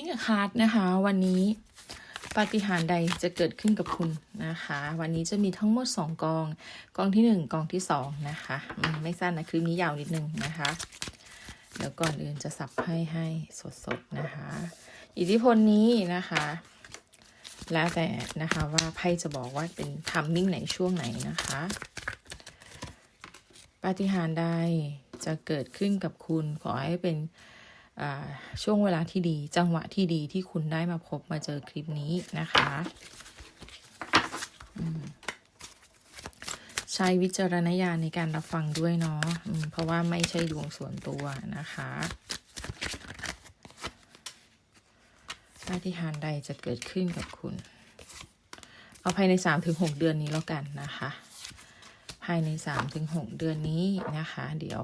คิงกับคาร์ดนะคะ วันนี้ปาฏิหาริย์ใดจะเกิดขึ้นกับคุณนะคะ วันนี้จะมีทั้งหมด 2 กอง กองที่ 1 กองที่ 2 นะคะมไม่สั้นนะคลิปนี้ยาวนิดนึงนะคะ เดี๋ยวก่อนอื่นจะสับไพ่ให้สดๆนะคะ อิทธิพลนี้นะคะ แล้วแต่นะคะว่าไพ่จะบอกว่าเป็นทัมมิ่งไหนช่วงไหนนะคะปาฏิหาริย์ใดจะเกิดขึ้นกับคุณขอให้เป็น ช่วงเวลาที่ดี จังหวะที่ดีที่คุณได้มาพบมาเจอคลิปนี้นะคะใช้วิจารณญาณในการรับฟังด้วยเนาะเพราะว่าไม่ใช่ดวงส่วนตัวนะคะปาฏิหาริย์ใดจะเกิดขึ้นกับคุณ เอาภายในสามถึงหกเดือนนี้แล้วกันนะคะ ภายใน 3-6 เดือนนี้นะคะ เดี๋ยว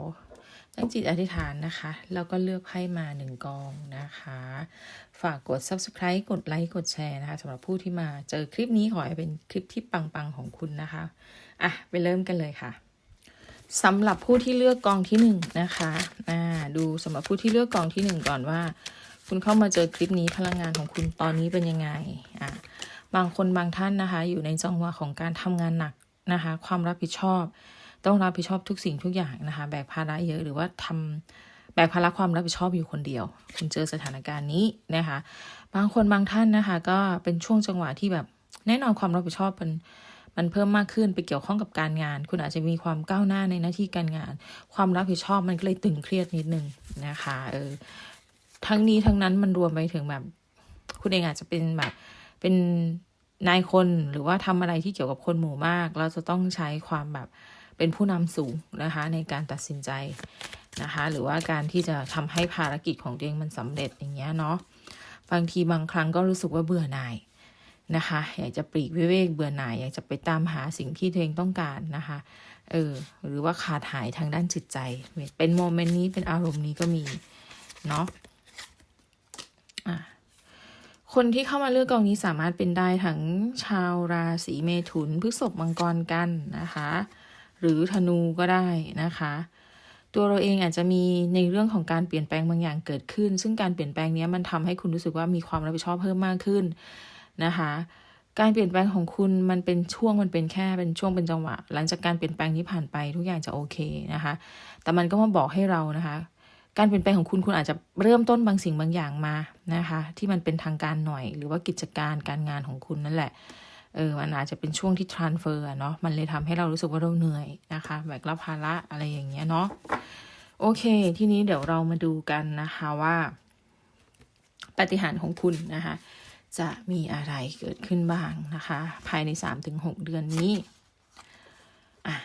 ตั้งจิตอธิษฐานนะคะ แล้วก็เลือกไพ่มาหนึ่งกองนะคะ ฝากกด subscribe กดไลค์กดแชร์นะคะสำหรับผู้ที่มาเจอคลิปนี้ขอให้เป็นคลิปที่ปังๆของคุณนะคะ อะ ไปเริ่มกันเลยค่ะสำหรับผู้ที่เลือกกองที่หนึ่งนะคะอ่าดูสำหรับผู้ที่เลือกกองที่หนึ่งก่อนว่า คุณเข้ามาเจอคลิปนี้พลังงานของคุณตอนนี้เป็นยังไงอะบางคนบางท่านนะคะ อยู่ในจังหวะของการทำงานหนักนะคะ ความรับผิดชอบ ต้องรับผิดชอบทุกสิ่งทุกอย่างนะคะ แบกภาระเยอะหรือว่าทำแบกภาระความรับผิดชอบอยู่คนเดียว คุณเจอสถานการณ์นี้นะคะ บางคนบางท่านนะคะ ก็เป็นช่วงจังหวะที่แบบแน่นอนความรับผิดชอบมันมันเพิ่มมากขึ้นไปเกี่ยวข้องกับการงาน คุณอาจจะมีความก้าวหน้าในหน้าที่การงาน ความรับผิดชอบมันก็เลยตึงเครียดนิดนึงนะคะเออทั้งนี้ทั้งนั้นมันรวมไปถึงแบบ คุณเองอาจจะเป็นแบบเป็นนายคนหรือว่าทำอะไรที่เกี่ยวกับคนหมู่มาก เราจะต้องใช้ความแบบ เป็นผู้นำสูงนะคะในการตัดสินใจนะคะหรือว่าการที่จะทำให้ภารกิจของตัวเองมันสำเร็จอย่างเงี้ยเนาะบางทีบางครั้งก็รู้สึกว่าเบื่อหน่ายนะคะอยากจะปลีกวิเวกเบื่อหน่ายอยากจะไปตามหาสิ่งที่ตัวเองต้องการนะคะเออหรือว่าขาดหายทางด้านจิตใจ เป็นโมเมนต์นี้เป็นอารมณ์นี้ก็มีเนาะะคนที่เข้ามาเลือกกองนี้สามารถเป็นได้ทั้งชาวราศีเมถุนพฤษภมังกรกันนะคะ หรือธนูก็ได้นะคะ ตัวเราเองอาจจะมีในเรื่องของการเปลี่ยนแปลงบางอย่างเกิดขึ้น ซึ่งการเปลี่ยนแปลงนี้มันทำให้คุณรู้สึกว่ามีความรับผิดชอบเพิ่มมากขึ้นนะคะการเปลี่ยนแปลงของคุณมันเป็นช่วงมันเป็นแค่เป็นช่วงเป็นจังหวะ หลังจากการเปลี่ยนแปลงนี้ผ่านไปทุกอย่างจะโอเคนะคะ แต่มันก็มาบอกให้เรานะคะ การเปลี่ยนแปลงของคุณคุณอาจจะเริ่มต้นบางสิ่งบางอย่างมานะคะ ที่มันเป็นทางการหน่อย หรือว่ากิจการการงานของคุณนั่นแหละ เออมันอาจจะเป็นช่วงที่ transfer เนาะมันเลยทำให้เรารู้สึกว่าเราเหนื่อยนะคะแบกรับภาระอะไรอย่างเงี้ยเนาะโอเค ทีนี้เดี๋ยวเรามาดูกันนะคะว่าปฏิหารของคุณนะคะ จะมีอะไรเกิดขึ้นบ้างนะคะ ภายใน 3-6 เดือนนี้อะ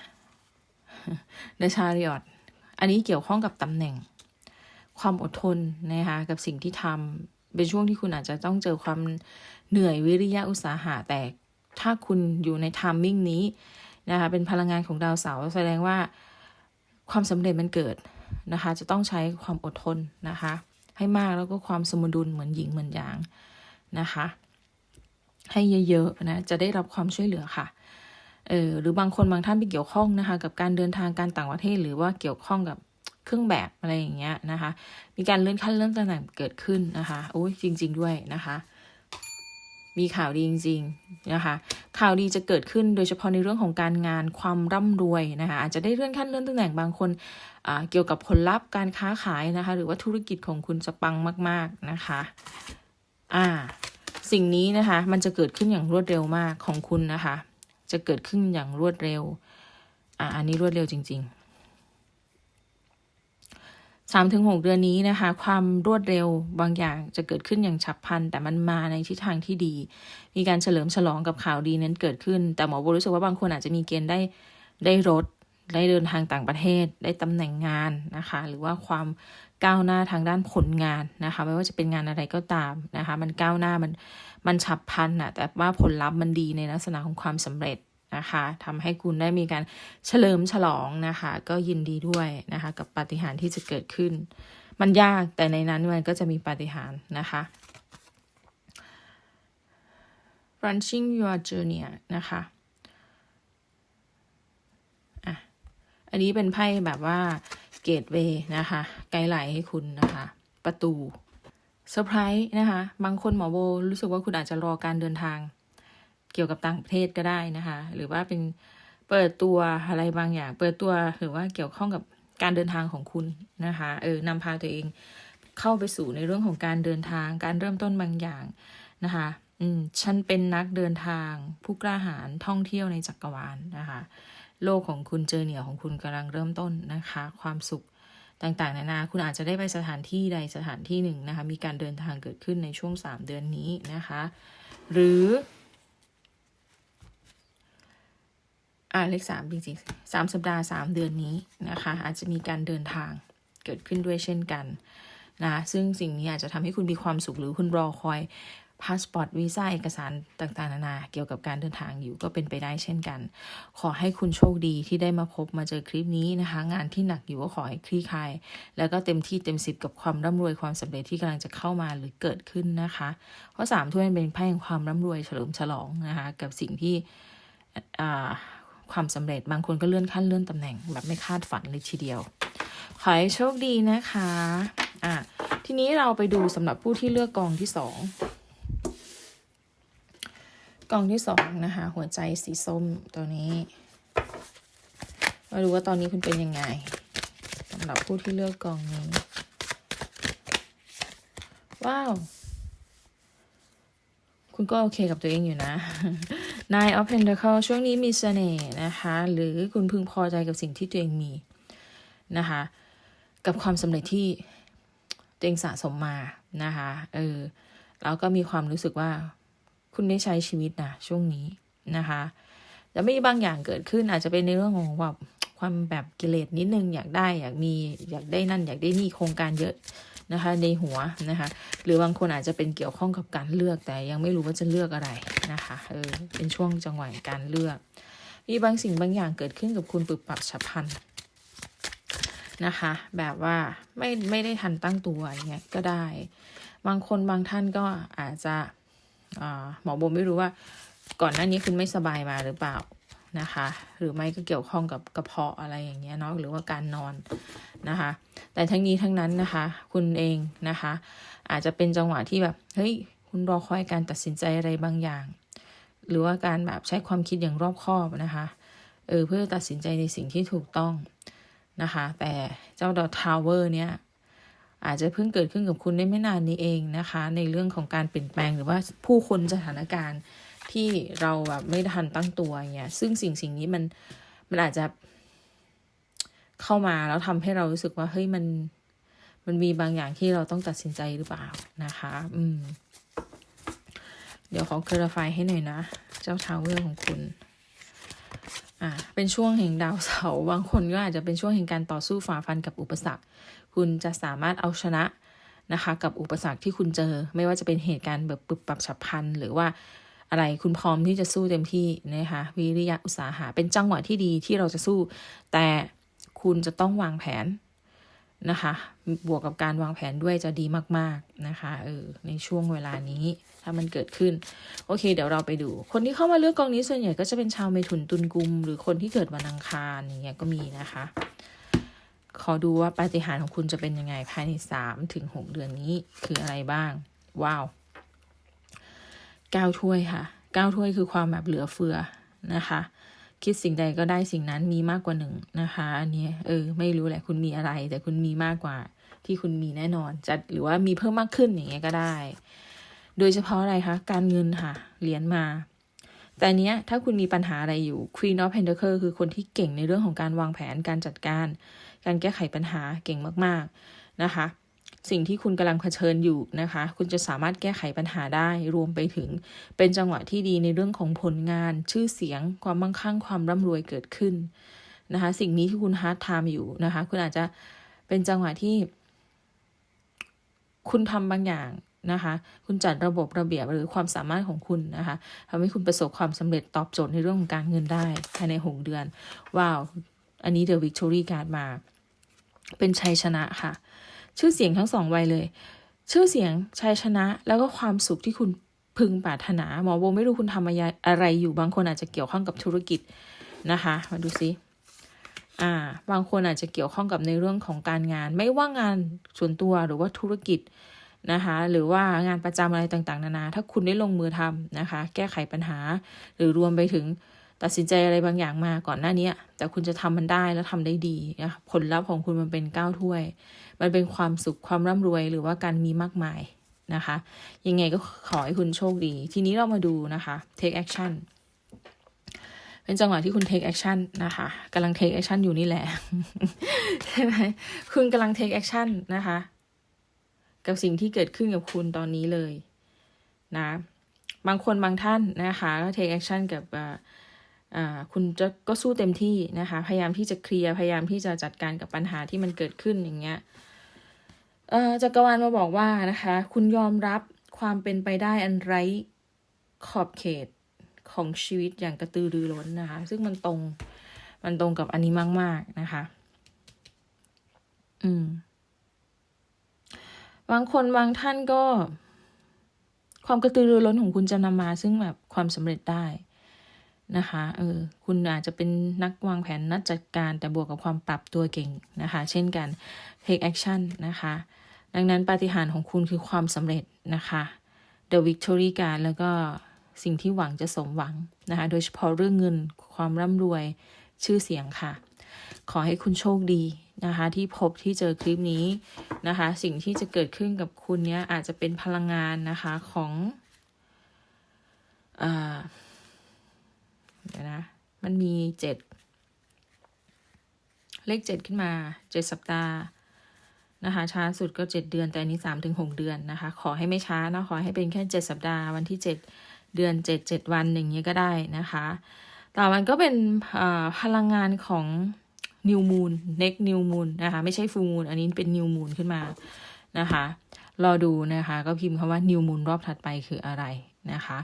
เดชาริออตอันนี้เกี่ยวข้องกับตำแหน่ง ความอดทนนะคะกับสิ่งที่ทำเป็นช่วงที่คุณอาจจะต้องเจอความเหนื่อยวิริยะอุตสาหะแต่ ถ้าคุณอยู่ในทามมิ่งนี้นะคะเป็นพลังงานของดาวเสาร์แสดงว่าความสำเร็จมันเกิดนะคะ จะต้องใช้ความอดทนนะคะ ให้มากแล้วก็ความสมดุลเหมือนหญิงเหมือนหยางนะคะ ให้เยอะๆนะจะได้รับความช่วยเหลือค่ะเออหรือบางคนบางท่านไปเกี่ยวข้องนะคะ กับการเดินทางการต่างประเทศ หรือว่าเกี่ยวข้องกับเครื่องแบบอะไรอย่างเงี้ยนะคะ มีการเลื่อนขั้นเลื่อนตำแหน่งเกิดขึ้นนะคะโอ้ยจริง ๆ ด้วยนะคะ มีข่าวดีจริงๆนะคะ ข่าวดีจะเกิดขึ้นโดยเฉพาะในเรื่องของการงานความร่ำรวยนะคะ อาจจะได้เลื่อนขั้นเลื่อนตำแหน่งบางคนเกี่ยวกับผลลัพธ์การค้าขายนะคะ หรือว่าธุรกิจของคุณจะปังมาก ๆนะคะ อ่า สิ่งนี้นะคะ มันจะเกิดขึ้นอย่างรวดเร็วมากของคุณนะคะ จะเกิดขึ้นอย่างรวดเร็ว อ่า อันนี้รวดเร็วจริง ๆ สามถึงหกเดือนนี้นะคะ ความรวดเร็วบางอย่างจะเกิดขึ้นอย่างฉับพลัน แต่มันมาในทิศทางที่ดี มีการเฉลิมฉลองกับข่าวดีนั้นเกิดขึ้น แต่หมอโบรู้สึกว่าบางคนอาจจะมีเกณฑ์ได้ได้รถได้เดินทางต่างประเทศ ได้ตำแหน่งงานนะคะ หรือว่าความก้าวหน้าทางด้านผลงานนะคะ ไม่ว่าจะเป็นงานอะไรก็ตามนะคะ มันก้าวหน้ามันมันฉับพลันอะแต่ว่าผลลัพธ์มันดีในลักษณะของความสำเร็จ นะคะทำให้คุณได้มีการเฉลิมฉลองนะคะ ก็ยินดีด้วยนะคะ กับปาฏิหาริย์ที่จะเกิดขึ้น มันยากแต่ในนั้นมันก็จะมีปาฏิหาริย์นะคะ Launching your journey นะคะอะอันนี้เป็นไพ่แบบว่าเกตเวย์นะคะ ไกด์ไลน์ให้คุณนะคะ ประตูเซอร์ไพรส์นะคะ บางคนหมอโบรู้สึกว่าคุณอาจจะรอการเดินทาง เกี่ยวกับต่างประเทศก็ได้นะคะ หรือว่าเป็นเปิดตัวอะไรบางอย่าง เปิดตัวหรือว่าเกี่ยวข้องกับการเดินทางของคุณนะคะเออนำพาตัวเองเข้าไปสู่ในเรื่องของการเดินทาง การเริ่มต้นบางอย่างนะคะอืมฉันเป็นนักเดินทาง ผู้กล้าหาญท่องเที่ยวในจักรวาลนะคะ โลกของคุณเจอเหนี่ยวของคุณกำลังเริ่มต้นนะคะ ความสุขต่างๆนานาคุณอาจจะได้ไปสถานที่ใดสถานที่หนึ่งนะคะ มีการเดินทางเกิดขึ้นในช่วง 3 เดือนนี้นะคะ หรือ อ่าเลขสามจริงๆสามสัปดาห์สามเดือนนี้นะคะ อาจจะมีการเดินทางเกิดขึ้นด้วยเช่นกันนะซึ่งสิ่งนี้อาจจะทำให้คุณมีความสุขหรือคุณรอคอยพาสปอร์ตวีซ่าเอกสารต่างๆ นานาเกี่ยวกับการเดินทางอยู่ก็เป็นไปได้เช่นกัน ขอให้คุณโชคดีที่ได้มาพบมาเจอคลิปนี้นะคะ งานที่หนักอยู่ก็ขอให้คลี่คลาย แล้วก็เต็มที่เต็มสิบกับความร่ำรวยความสำเร็จที่กำลังจะเข้ามาหรือเกิดขึ้นนะคะเพราะสามถ้วยเป็นไพ่แห่งความร่ำรวยเฉลิมฉลองนะคะ กับสิ่งที่อ่า ความสำเร็จบางคนก็เลื่อนขั้นเลื่อนตำแหน่งแบบไม่คาดฝันเลยทีเดียว ขอให้โชคดีนะคะอะทีนี้เราไปดูสำหรับผู้ที่เลือกกองที่สองกองที่สองนะคะ หัวใจสีส้มตัวนี้มาดูว่าตอนนี้คุณเป็นยังไงสำหรับผู้ที่เลือกกองนี้ ว้าว คุณก็โอเคกับตัวเองอยู่นะ Nine of Pentacles ช่วงนี้มีเสน่ห์นะคะ หรือคุณพึงพอใจกับสิ่งที่ตัวเองมีนะคะ กับความสำเร็จที่ตัวเองสะสมมานะคะเออแล้วก็มีความรู้สึกว่าคุณได้ใช้ชีวิตนะช่วงนี้นะคะแต่ไม่มีบางอย่างเกิดขึ้นอาจจะเป็นในเรื่องของแบบความแบบกิเลสนิดนึงอยากได้อยากมีอยากได้นั่น อยากได้นี่โครงการเยอะ นะคะในหัวนะคะ หรือบางคนอาจจะเป็นเกี่ยวข้องกับการเลือกแต่ยังไม่รู้ว่าจะเลือกอะไรนะคะเออเป็นช่วงจังหวะการเลือก มีบางสิ่งบางอย่างเกิดขึ้นกับคุณปรับปรับฉับพลันนะคะ แบบว่าไม่ไม่ได้ทันตั้งตัวอย่างเงี้ยก็ได้ บางคนบางท่านก็อาจจะหมอโบไม่รู้ว่าก่อนหน้านี้คุณไม่สบายมาหรือเปล่า นะคะ หรือไม่ก็เกี่ยวข้องกับกระเพาะอะไรอย่างเงี้ยเนาะหรือว่าการนอนนะคะ แต่ทั้งนี้ทั้งนั้นนะคะ คุณเองนะคะ อาจจะเป็นจังหวะที่แบบเฮ้ยคุณรอคอยการตัดสินใจอะไรบางอย่าง หรือว่าการแบบใช้ความคิดอย่างรอบคอบนะคะเออเพื่อตัดสินใจในสิ่งที่ถูกต้องนะคะ แต่เจ้าดอททาวเวอร์เนี้ยอาจจะเพิ่งเกิดขึ้นกับคุณได้ไม่นานนี้เองนะคะ ในเรื่องของการเปลี่ยนแปลงหรือว่าผู้คนสถานการณ์ ที่เราแบบไม่ทันตั้งตัวเงี้ยซึ่งสิ่งสิ่งนี้มันมันอาจจะเข้ามาแล้วทำให้เรารู้สึกว่าเฮ้ยมันมันมีบางอย่างที่เราต้องตัดสินใจหรือเปล่านะคะ อืม เดี๋ยวขอเคลร์ไฟให้หน่อยนะ เจ้าทาวเวอร์ของคุณ อ่า เป็นช่วงแห่งดาวเสาร์บางคนก็อาจจะเป็นช่วงแห่งการต่อสู้ฝ่าฟันกับอุปสรรค คุณจะสามารถเอาชนะนะคะ กับอุปสรรคที่คุณเจอ ไม่ว่าจะเป็นเหตุการณ์แบบปรับปรับฉับพลันหรือว่า อะไรคุณพร้อมที่จะสู้เต็มที่นะคะวิริยะอุตสาหะเป็นจังหวะที่ดีที่เราจะสู้ แต่คุณจะต้องวางแผนนะคะบวกกับการวางแผนด้วยจะดีมาก ๆ นะคะเออในช่วงเวลานี้ถ้ามันเกิดขึ้น โอเค เดี๋ยวเราไปดู คนที่เข้ามาเลือกกองนี้ส่วนใหญ่ก็จะเป็นชาวเมถุนตุลกุม หรือคนที่เกิดวันอังคารอย่างเงี้ยก็มีนะคะ ขอดูว่าปาฏิหาริย์ของคุณจะเป็นยังไงภายในสามถึงหกเดือนนี้คืออะไรบ้าง ว้าว ก้าถ้วยค่ะก้าถ้วยคือความแบบเหลือเฟือนะคะ คิดสิ่งใดก็ได้สิ่งนั้นมีมากกว่าหนึ่งนะคะ อันนี้เออไม่รู้แหละคุณมีอะไร แต่คุณมีมากกว่าที่คุณมีแน่นอนจะหรือว่ามีเพิ่มมากขึ้นอย่างเงี้ยก็ได้ โดยเฉพาะอะไรคะการเงินค่ะเหรียญมา แต่เนี้ยถ้าคุณมีปัญหาอะไรอยู่ Queen of Pentacles คือคนที่เก่งในเรื่องของการวางแผนการจัดการ การแก้ไขปัญหาเก่งมากๆนะคะ สิ่งที่คุณกำลังเผชิญอยู่นะคะ คุณจะสามารถแก้ไขปัญหาได้ รวมไปถึงเป็นจังหวะที่ดีในเรื่องของผลงาน ชื่อเสียง ความมั่งคั่ง ความร่ำรวยเกิดขึ้นนะคะ สิ่งนี้ที่คุณฮาร์ดไทม์อยู่นะคะ คุณอาจจะเป็นจังหวะที่ คุณทำบางอย่างนะคะ คุณจัดระบบระเบียบหรือความสามารถของคุณนะคะทำให้คุณประสบความสำเร็จตอบโจทย์ในเรื่องของการเงินได้ภายในหกเดือน ว้าว อันนี้เดอะวิกตอรี่การ์ดมา เป็นชัยชนะค่ะ ชื่อเสียงทั้งสองวัยเลย ชื่อเสียงชัยชนะ แล้วก็ความสุขที่คุณพึงปรารถนา หมอโบไม่รู้คุณทำอะไรอยู่บางคนอาจจะเกี่ยวข้องกับธุรกิจนะคะ มาดูซิอ่าบางคนอาจจะเกี่ยวข้องกับในเรื่องของการงาน ไม่ว่างานส่วนตัวหรือว่าธุรกิจนะคะหรือว่างานประจำอะไรต่างๆ นานา ถ้าคุณได้ลงมือทำนะคะ แก้ไขปัญหา หรือรวมไปถึง ตัดสินใจอะไรบางอย่างมาก่อนหน้านี้แต่คุณจะทำมันได้แล้วทำได้ดีนะผลลัพธ์ของคุณมันเป็นก้าวถ้วย มันเป็นความสุขความร่ำรวยหรือว่าการมีมากมายนะคะ ยังไงก็ขอให้คุณโชคดี ทีนี้เรามาดูนะคะ take action เป็นจังหวะที่คุณ take action นะคะกำลัง take action อยู่นี่แหละใช่ไหมคุณกำลัง take action นะคะ กับสิ่งที่เกิดขึ้นกับคุณตอนนี้เลย นะ บางคนบางท่านนะคะก็ take action กับ คุณจะก็สู้เต็มที่นะคะ พยายามที่จะเคลียร์ พยายามที่จะจัดการกับปัญหาที่มันเกิดขึ้นอย่างเงี้ยเอ่อจักรวาลมาบอกว่านะคะ คุณยอมรับความเป็นไปได้อันไร้ขอบเขตของชีวิตอย่างกระตือรือร้นนะคะ ซึ่งมันตรง มันตรงกับอันนี้มาก ๆ นะคะ อืม บางคนบางท่านก็ ความกระตือรือร้นของคุณจะนำมา ซึ่งแบบความสำเร็จได้ นะคะเออคุณอาจจะเป็นนักวางแผนนักจัดการแต่บวกกับความปรับตัวเก่งนะคะ เช่นกัน take action นะคะ ดังนั้นปาฏิหาริย์ของคุณคือความสำเร็จนะคะ the victory การแล้วก็สิ่งที่หวังจะสมหวังนะคะ โดยเฉพาะเรื่องเงินความร่ำรวยชื่อเสียงค่ะ ขอให้คุณโชคดีนะคะ ที่พบที่เจอคลิปนี้นะคะ สิ่งที่จะเกิดขึ้นกับคุณเนี้ยอาจจะเป็นพลังงานนะคะของอ่าเดี๋ ยวนะ มันมีเจ็ดเลขเจ็ดขึ้นมาเจ็ดสัปดาห์นะคะช้าสุดก็เจ็ดเดือนแต่อันนี้สามถึงหกเดือนนะคะ ขอให้ไม่ช้านะขอให้เป็นแค่เจ็ดสัปดาห์วันที่เจ็ดเดือนเจ็ดเจ็ดวันอย่างนี้ก็ได้นะคะต่อมันก็เป็นพลังงานของ New Moon Next New Moon นะคะ ไม่ใช่ Full Moon อันนี้เป็น New Moon ขึ้นมานะคะ รอดูนะคะ ก็พิมพ์คำว่า New Moon รอบถัดไปคืออะไรนะคะ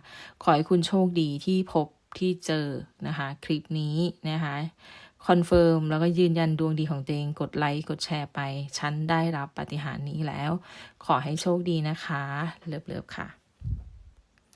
ขอให้คุณโชคดีที่พบ ที่เจอนะคะคลิปนี้นะคะคอนเฟิร์มแล้วก็ยืนยันดวงดีของตัวเองกดไลค์กดแชร์ไป ฉันได้รับปฏิหารนี้แล้ว ขอให้โชคดีนะคะ เลิบๆค่ะ